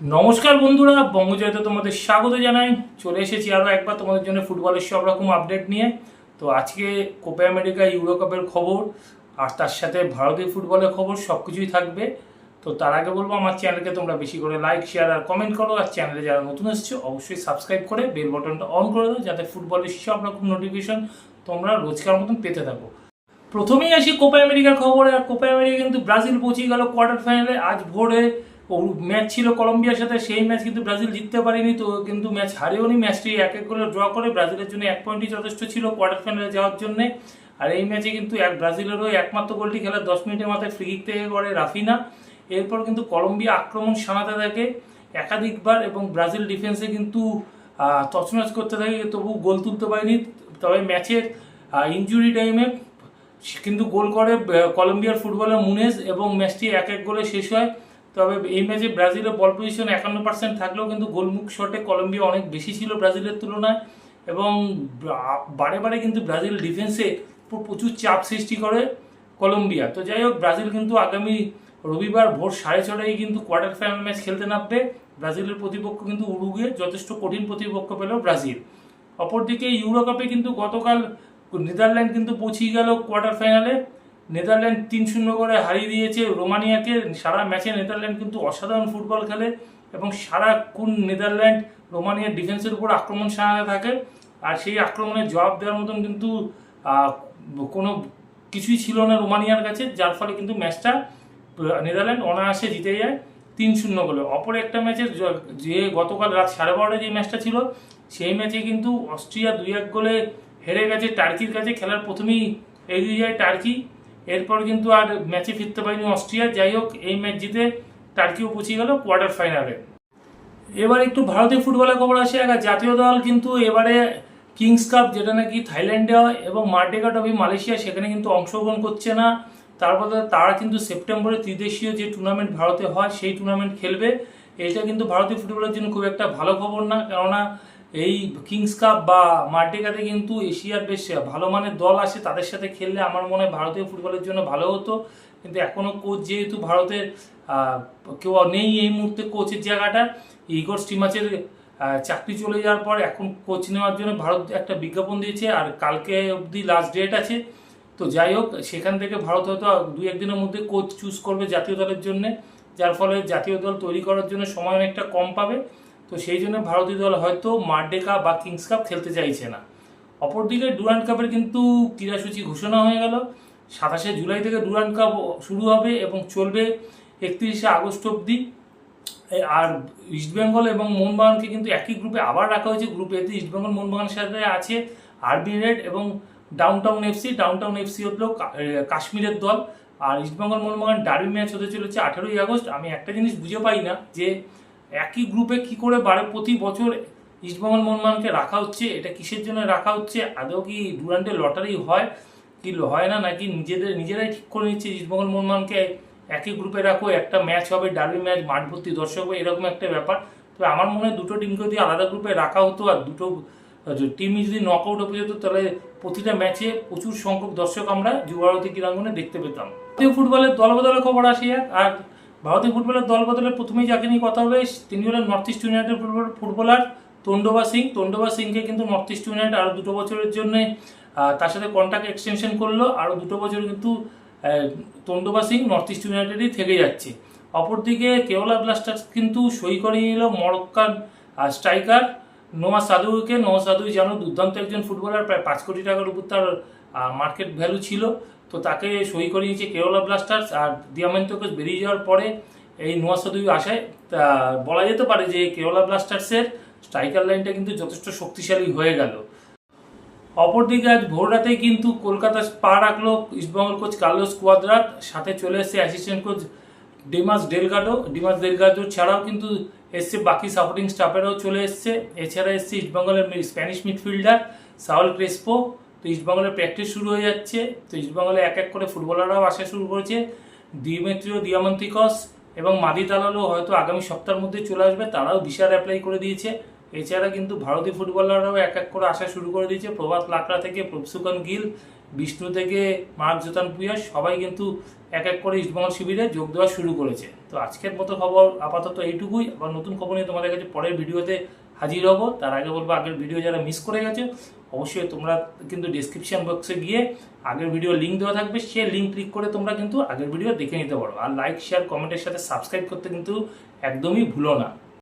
নমস্কার বন্ধুরা, বঙ্গজয়তে তোমাদের স্বাগত জানাই। চলে এসেছি আরও একবার তোমাদের জন্য ফুটবলের সব রকম আপডেট নিয়ে। তো আজকে কোপা আমেরিকা ইউরো কাপের খবর, আর তার সাথে ভারতীয় ফুটবলের খবর সব কিছুই থাকবে। তো তার আগে বলব, আমার চ্যানেলকে তোমরা বেশি করে লাইক শেয়ার আর কমেন্ট করো, আর চ্যানেলে যারা নতুন এসছো, অবশ্যই সাবস্ক্রাইব করে বেল বটনটা অন করে দাও, যাতে ফুটবলের সব রকম নোটিফিকেশন তোমরা রোজকার মতন পেতে থাকো। প্রথমেই আসি কোপা আমেরিকার খবরে, আর কোপা আমেরিকা কিন্তু ব্রাজিল পৌঁছে গেল কোয়ার্টার ফাইনালে আজ ভোরে। ম্যাচ ছিল কলম্বিয়ার সাথে সেই ম্যাচ কিন্তু ব্রাজিল জিততে পারেনি তো কিন্তু ম্যাচ হারেওনি। ম্যাচটি এক এক করে ড্র করে ব্রাজিলের জন্য এক পয়েন্টই যথেষ্ট ছিল কোয়ার্টার ফাইনালে যাওয়ার জন্য। আর এই ম্যাচে কিন্তু এক ব্রাজিলেরও একমাত্র গোলটি খেলার দশ মিনিটের মাথায় ফ্রি কিক থেকে করে রাফিনা। এরপর কিন্তু কলম্বিয়া আক্রমণ সামাতে থাকে একাধিকবার এবং ব্রাজিল ডিফেন্সে কিন্তু আহ, তছনছ করতে থাকে তবু গোল তুলতে পারেনি। তবে ম্যাচের ইনজুরি টাইমে কিন্তু গোল করে কলম্বিয়ার ফুটবলার মুনেজ এবং ম্যাচটি এক এক গোলে শেষ হয়। তবে এই ম্যাচে ব্রাজিলের বল পজিশন একান্ন পার্সেন্ট থাকলেও কিন্তু গোলমুখ শটে কলম্বিয়া অনেক বেশি ছিল ব্রাজিলের তুলনায়। এবং বারে বারে কিন্তু ব্রাজিল ডিফেন্সে প্রচুর চাপ সৃষ্টি করে কলম্বিয়া। তো যাই হোক, ব্রাজিল কিন্তু আগামী রবিবার ভোর সাড়ে ছটায় কিন্তু কোয়ার্টার ফাইনাল ম্যাচ খেলতে নামবে। ব্রাজিলের প্রতিপক্ষ কিন্তু উরুগুয়ে, যথেষ্ট কঠিন প্রতিপক্ষ পেল ব্রাজিল। অপরদিকে ইউরো কাপে কিন্তু গতকাল নেদারল্যান্ড কিন্তু পৌঁছে গেল কোয়ার্টার ফাইনালে নেদারল্যান্ড তিন শূন্য করে হারিয়ে দিয়েছে রোমানিয়াকে। সারা ম্যাচে নেদারল্যান্ড কিন্তু অসাধারণ ফুটবল খেলে এবং সারাক্ষণ নেদারল্যান্ড রোমানিয়ার ডিফেন্সের উপর আক্রমণ সারাতে থাকে। আর সেই আক্রমণের জবাব দেওয়ার মতন কিন্তু কোনো কিছুই ছিল না রোমানিয়ার কাছে, যার ফলে কিন্তু ম্যাচটা নেদারল্যান্ড অনায়াসে জিতে যায় তিন শূন্য গোলে। অপর একটা ম্যাচে য- গতকাল রাত সাড়ে বারোটায় যে ম্যাচটা ছিল, সেই ম্যাচে কিন্তু অস্ট্রিয়া দুই এক গোলে হেরে গেছে টার্কির কাছে, খেলার প্রথমেই এগিয়ে যায় টার্কি। এরপর কিন্তু আর ম্যাচে ফিরতে পারেনি অস্ট্রিয়া। যাই হোক, এই ম্যাচ জিতে টার্কিও পৌঁছে গেল কোয়ার্টার ফাইনালে এবার একটু ভারতীয় ফুটবলের খবর আসে। একা জাতীয় দল কিন্তু এবারে কিংস কাপ যেটা নাকি থাইল্যান্ডে হয় এবং মার্ডেকা ট্রফি মালয়েশিয়া সেখানে কিন্তু অংশগ্রহণ করছে না। তারপরে তারা কিন্তু সেপ্টেম্বরে ত্রিদেশীয় যে টুর্নামেন্ট ভারতে হয়, সেই টুর্নামেন্ট খেলবে। এটা কিন্তু ভারতীয় ফুটবলের জন্য খুব একটা ভালো খবর না। কেননা এই কিংস কাপ বা মার্ডেকাতে কিন্তু এশিয়ার বেশ ভালো মানের দল আসে তাদের সাথে খেললে আমার মনে হয় ভারতীয় ফুটবলের জন্য ভালো হতো। কিন্তু এখনও কোচ যেহেতু ভারতের কেউ নেই এই মুহূর্তে কোচের জায়গাটা ইগোর স্টিমাচের চাকরি চলে যাওয়ার পর এখন কোচ নেওয়ার জন্য ভারত একটা বিজ্ঞাপন দিয়েছে আর কালকে অবধি লাস্ট ডেট আছে। তো যাই হোক, সেখান থেকে ভারত হয়তো দু একদিনের মধ্যে কোচ চুজ করবে জাতীয় দলের জন্য। যার ফলে জাতীয় দল তৈরি করার জন্য সময় অনেকটা কম পাবে। তো সেই জন্য ভারতীয় দল হয়তো মার্ডে কাপ বা কিংস কাপ খেলতে চাইছে না। অপরদিকে ডুরান্ড কাপের কিন্তু ক্রীড়াসূচি ঘোষণা হয়ে গেল। সাতাশে জুলাই থেকে ডুরান্ড কাপ শুরু হবে এবং চলবে একত্রিশে আগস্ট অবধি। আর ইস্টবেঙ্গল এবং মোহনবাগানকে কিন্তু একই গ্রুপে আবার রাখা হয়েছে। গ্রুপ এতে ইস্টবেঙ্গল মোহনবাগানের সাথে আছে আরবি রেড এবং ডাউনটাউন এফসি ডাউনটাউন এফসি হলো কাশ্মীরের দল। আর ইস্টবেঙ্গল মোহনবাগান, ডার্বি ম্যাচ হতে চলেছে আঠেরোই আগস্ট। আমি একটা জিনিস বুঝে পাই না যে একই গ্রুপে কি করে বারে প্রতি বছর ইস্টবেঙ্গল মোহনবাগানকে রাখা হচ্ছে? এটা কিসের জন্য রাখা হচ্ছে? আদৌ কি ডুরান্টে লটারি হয়? কি হয় না? নাকি নিজেদের নিজেরাই ঠিক করে নিচ্ছে ইস্টবেঙ্গল মোহনবাগানকে একই গ্রুপে রাখো, একটা ম্যাচ হবে ডার্বি ম্যাচ মাঠ ভর্তি দর্শক হবে, এরকম একটা ব্যাপার। তবে আমার মনে হয় দুটো টিমকে যদি আলাদা গ্রুপে রাখা হতো আর দুটো টিম যদি নক আউট হয়ে যেত, তাহলে প্রতিটা ম্যাচে প্রচুর সংখ্যক দর্শক আমরা যুবভারতী ক্রীড়াঙ্গনে দেখতে পেতাম। ফুটবলের দলবদলের খবর আসি আর ভারতীয় ফুটবলের দলবদলে প্রথমেই যাকে নিয়ে কথা হবে, তিনি হলেন North East United football footballer Tondonba Singh. Tondonba সিংকে কিন্তু নর্থ ইস্ট ইউনাইটেড আরও দুটো বছরের জন্যে তার সাথে কন্ট্রাক্ট এক্সটেনশন করল। আরও দুটো বছর কিন্তু তন্ডবা সিং নর্থ ইস্ট ইউনাইটেডই থেকে যাচ্ছে। অপরদিকে কেওলা ব্লাস্টার্স কিন্তু সই করে নিল মরক্কান স্ট্রাইকার নোয়া সাদুকে। নোয়া সাদু জানো দুর্দান্ত একজন ফুটবলার প্রায় পাঁচ কোটি টাকার উপর তার মার্কেট ভ্যালু ছিল। তো তাকে সই করে নিয়েছে কেরলা ব্লাস্টার্স আর দিয়ামেন্তকে বেরিয়ে যাওয়ার পরে এই নোয়া সাদু আসায় তা বলা যেতে পারে যে কেরলা ব্লাস্টার্সের স্ট্রাইকার লাইনটা কিন্তু যথেষ্ট শক্তিশালী হয়ে গেল। অপরদিকে আজ ভোর রাতেই কিন্তু কলকাতা পা রাখল ইস্টবেঙ্গল কোচ কার্লোস কোয়াদ্রাট সাথে চলে এসেছে assistant coach Dimas Delgado Dimas Delgado ছাড়াও কিন্তু এসছে বাকি সাপোর্টিং স্টাফেরাও চলে এসছে। এছাড়া এসছে ইস্টবেঙ্গলের স্প্যানিশ মিডফিল্ডার সাউল ক্রেসপো তো ইস্টবেঙ্গলের প্র্যাকটিস শুরু হয়ে যাচ্ছে। তো ইস্টবেঙ্গলে এক এক করে ফুটবলাররাও আসা শুরু করেছে। দিমেত্রিও দিয়ামন্তিকস এবং মাদি দালালও হয়তো আগামী সপ্তাহের মধ্যে চলে আসবে। তারাও ভিসার অ্যাপ্লাই করে দিয়েছে। এছাড়া কিন্তু ভারতীয় ফুটবলাররাও এক এক করে আসা শুরু করে দিয়েছে। প্রভাত লাকড়া থেকে প্রভসুকান গিল, বিষ্ণু থেকে মার্ক জোতান পুয়া, সবাই কিন্তু এক এক করে ইস্টবেঙ্গল শিবিরে যোগ দেওয়া শুরু করেছে। তো আজকের মতো খবর আপাতত এইটুকুই। আবার নতুন খবর নিয়ে তোমাদের কাছে পরের ভিডিওতে হাজির হব। তার আগে বলব, আগের ভিডিও যারা মিস করে গেছে, অবশ্যই তোমরা কিন্তু ডিসক্রিপশন বক্সে গিয়ে আগের ভিডিও লিঙ্ক দেওয়া থাকবে। সে লিঙ্ক ক্লিক করে তোমরা কিন্তু আগের ভিডিও দেখে নিতে পারো। আর লাইক শেয়ার কমেন্টের সাথে সাবস্ক্রাইব করতে কিন্তু একদমই ভুলো না।